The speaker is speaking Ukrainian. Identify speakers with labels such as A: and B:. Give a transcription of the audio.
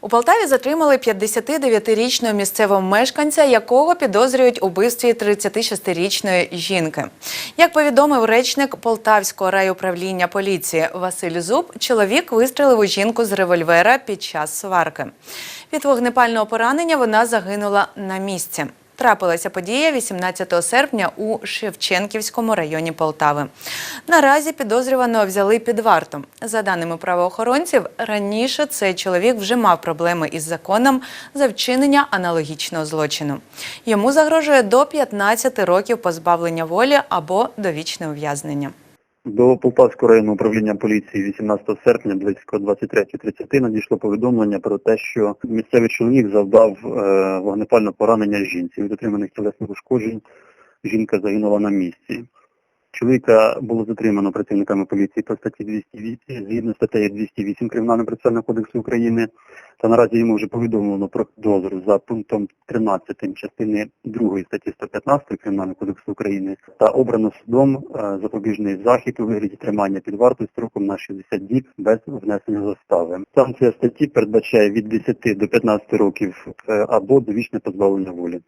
A: У Полтаві затримали 59-річного місцевого мешканця, якого підозрюють у вбивстві 36-річної жінки. Як повідомив речник Полтавського райуправління поліції Василь Зуб, чоловік вистрілив у жінку з револьвера під час сварки. Від вогнепального поранення вона загинула на місці. Трапилася подія 18 серпня у Шевченківському районі Полтави. Наразі підозрюваного взяли під варту. За даними правоохоронців, раніше цей чоловік вже мав проблеми із законом за вчинення аналогічного злочину. Йому загрожує до 15 років позбавлення волі або довічне ув'язнення.
B: До Полтавського районного управління поліції 18 серпня близько 23.30 надійшло повідомлення про те, що місцевий чоловік завдав е, вогнепальне поранення жінці. Від отриманих тілесних ушкоджень жінка загинула на місці. Чоловіка було затримано працівниками поліції по статті 208, згідно статтею 208 Кримінального процесуального кодексу України, та наразі йому вже повідомлено про підозру за пунктом 13 частини 2 статті 115 Кримінального кодексу України та обрано судом е, запобіжний захід у вигляді тримання під вартою строком на 60 діб без внесення застави. Санкція статті передбачає від 10 до 15 років е, або довічне позбавлення волі.